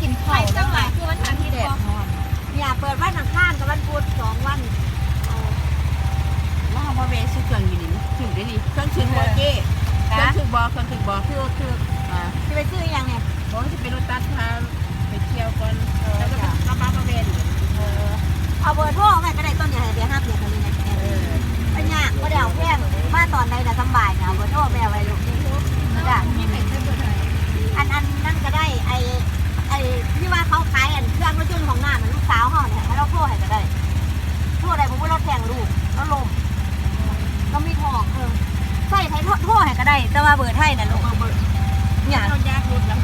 กินไปข้าวจังหวะคือวันอาทิตย์บ่อย่าเปิดวันอังคารกับวันพุธสองวันเอาวเขามาเวซื้อเครื่องอยู่นี่ถึงได้ดิเครื่องถึงบอเก้เครื่องถึงบอเครื่องถึงบอเครื่องถึอจะไปซื้ออยังเนี่ยบอกจะไปรถตัดทางไปเที่ยวก่อนแล้วก็กลับมามาเวรเอาเบอร์โทรไปก็ได้ต้นอย่าเดี๋ยวห้าเดี๋ยวคนนี้นะเอเป็นยากก็เดี๋ยวแพงมาตอนใดแต่สบายนะเบอร์โทรไปเอาไว้ลูกนี่ลูกจ้ะ ได้แต่ว่าเบอร์ไทยน่ะลูกเบอร์เบอร์เนี่ย เรายากรถแล้ว